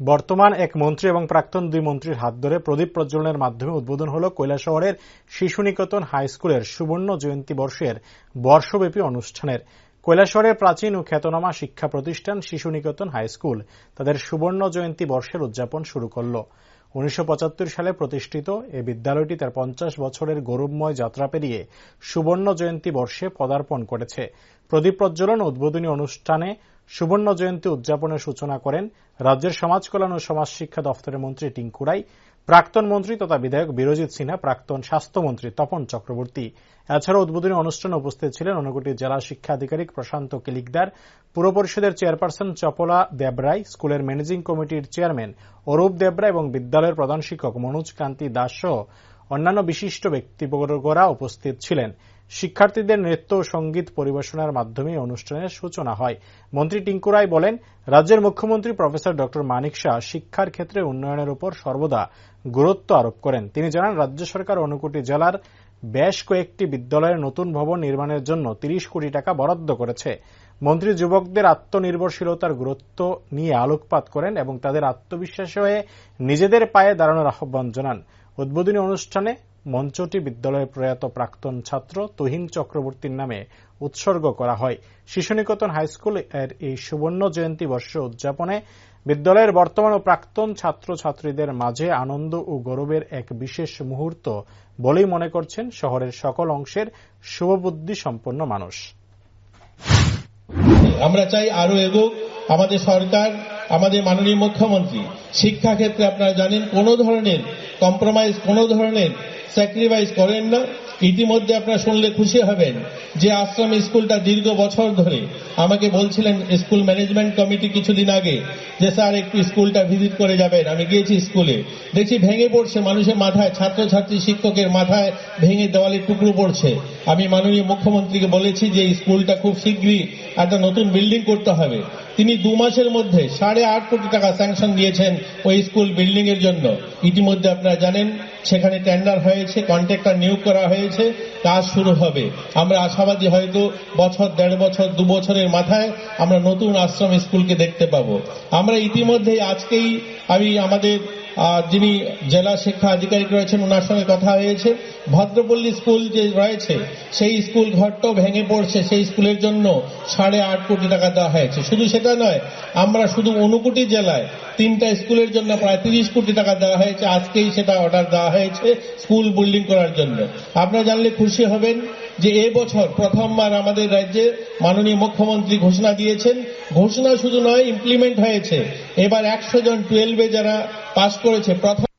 বর্তমান এক মন্ত্রী এবং প্রাক্তন দুই মন্ত্রীর হাত ধরে প্রদীপ প্রজ্বলনের মাধ্যমে উদ্বোধন হল কৈলাসহরের শিশু নিকেতন হাই স্কুলের সুবর্ণ জয়ন্তী বর্ষের বর্ষব্যাপী অনুষ্ঠানের। কৈলাসহরের প্রাচীন ও খ্যাতনামা শিক্ষা প্রতিষ্ঠান শিশু নিকেতন হাই স্কুল তাদের সুবর্ণ জয়ন্তী বর্ষের উদযাপন শুরু করল। উনিশশো পঁচাত্তর সালে প্রতিষ্ঠিত এ বিদ্যালয়টি তার পঞ্চাশ বছরের গৌরবময় যাত্রা পেরিয়ে সুবর্ণ জয়ন্তী বর্ষে পদার্পণ করেছে। প্রদীপ প্রজ্বলন উদ্বোধনী অনুষ্ঠানে সুবর্ণ জয়ন্তী উদযাপনের সূচনা করেন রাজ্যের সমাজ কল্যাণ ও সমাজ শিক্ষা দফতরের মন্ত্রী টিঙ্কু রায়। প্রাক্তন মন্ত্রী তথা বিধায়ক বিরজিৎ সিনহা, প্রাক্তন স্বাস্থ্যমন্ত্রী তপন চক্রবর্তী। এছাড়া উদ্বোধনী অনুষ্ঠানে উপস্থিত ছিলেন অনুগুটি জেলা শিক্ষা আধিকারিক প্রশান্ত কিলিকদার, পুর পরিষদের চেয়ারপারসন চপলা দেবরায়, স্কুলের ম্যানেজিং কমিটির চেয়ারম্যান অরূপ দেবরা এবং বিদ্যালয়ের প্রধান শিক্ষক মনোজ কান্তি দাস সহ অন্যান্য বিশিষ্ট ব্যক্তিবর্গরা উপস্থিত ছিলেন। শিক্ষার্থীদের নৃত্য ও সংগীত পরিবেশনার মাধ্যমে অনুষ্ঠানের সূচনা হয়। মন্ত্রী টিঙ্কু রায় বলেন, রাজ্যের মুখ্যমন্ত্রী প্রফেসর ড. মানিক শাহ শিক্ষার ক্ষেত্রে উন্নয়নের উপর সর্বদা গুরুত্ব আরোপ করেন। তিনি জানান, রাজ্য সরকার অনুকূটি জেলার বেশ কয়েকটি বিদ্যালয়ের নতুন ভবন নির্মাণের জন্য তিরিশ কোটি টাকা বরাদ্দ করেছে। মন্ত্রী যুবকদের আত্মনির্ভরশীলতার গুরুত্ব নিয়ে আলোকপাত করেন এবং তাদের আত্মবিশ্বাসী হয়ে নিজেদের পায়ে দাঁড়ানোর আহ্বান জানান। উদ্বোধনী অনুষ্ঠানে মঞ্চটি বিদ্যালয়ের প্রয়াত প্রাক্তন ছাত্র তুহিন চক্রবর্তীর নামে উৎসর্গ করা হয়। শিশুনিকেতন হাইস্কুল এর এই সুবর্ণ জয়ন্তী বর্ষ উদযাপনে বিদ্যালয়ের বর্তমান ও প্রাক্তন ছাত্র ছাত্রীদের মাঝে আনন্দ ও গৌরবের এক বিশেষ মুহূর্ত বলেই মনে করছেন শহরের সকল অংশের শুভবুদ্ধি সম্পন্ন মানুষ। আমরা চাই আরও এগোক। আমাদের সরকার, আমাদের মাননীয় মুখ্যমন্ত্রী শিক্ষা ক্ষেত্রে আপনারা জানেন কোন ধরনের কম্প্রোমাইজ কোন ধরনের স্যাক্রিফাইস করেন না, ইতিমধ্যে আপনারা শুনলে খুশি হবেন যে আশ্রম স্কুলটা দীর্ঘ বছর ধরে আমাকে বলছিলেন স্কুল ম্যানেজমেন্ট কমিটি কিছুদিন আগে যে, স্যার, একটু স্কুলটা ভিজিট করে যাবেন। আমি গিয়েছি স্কুলে। দেখছি ভেঙে পড়ছে, মানুষের মাথায়, ছাত্রছাত্রী, শিক্ষকের মাথায় ভেঙে দেওয়ালে টুকরো পড়ছে। আমি মাননীয় মুখ্যমন্ত্রীকে বলেছি যে স্কুলটা খুব শীঘ্রই একটা নতুন বিল্ডিং করতে হবে। তিনি দু মাসের মধ্যে সাড়ে আট কোটি টাকা স্যাংশন দিয়েছেন ওই স্কুল বিল্ডিং এর জন্য। ইতিমধ্যে আপনারা জানেন, সেখানে টেন্ডার হয়েছে কন্ট্রাক্টর নিয়োগ করা হয়েছে, কাজ শুরু হবে। আমরা আশাবাদী হয়তো বছর, দেড় বছর, দু বছরের মাথায় আমরা নতুন আশ্রম স্কুলকে দেখতে পাব। আমরা ইতিমধ্যেই আজকেই আমি আমাদের যিনি জেলা শিক্ষা আধিকারিক রয়েছেন ওনার সঙ্গে কথা হয়েছে। ভদ্রপল্লী স্কুল যে রয়েছে, সেই স্কুল ঘরটাও ভেঙে পড়ছে। সেই স্কুলের জন্য সাড়ে আট কোটি টাকা দেওয়া হয়েছে। শুধু সেটা নয়, আমরা শুধু অনুকুটি জেলায় তিনটা স্কুলের জন্য প্রায় তিরিশ কোটি টাকা দেওয়া হয়েছে। আজকেই সেটা অর্ডার দেওয়া হয়েছে স্কুল বিল্ডিং করার জন্য। আপনারা জানলে খুশি হবেন যে এবছর প্রথমবার আমাদের রাজ্যে মাননীয় মুখ্যমন্ত্রী ঘোষণা দিয়েছেন। ঘোষণা শুধু নয় ইমপ্লিমেন্ট হয়েছে। এবার একশো জন টুয়েলভে যারা পাশ করেছে। প্রথম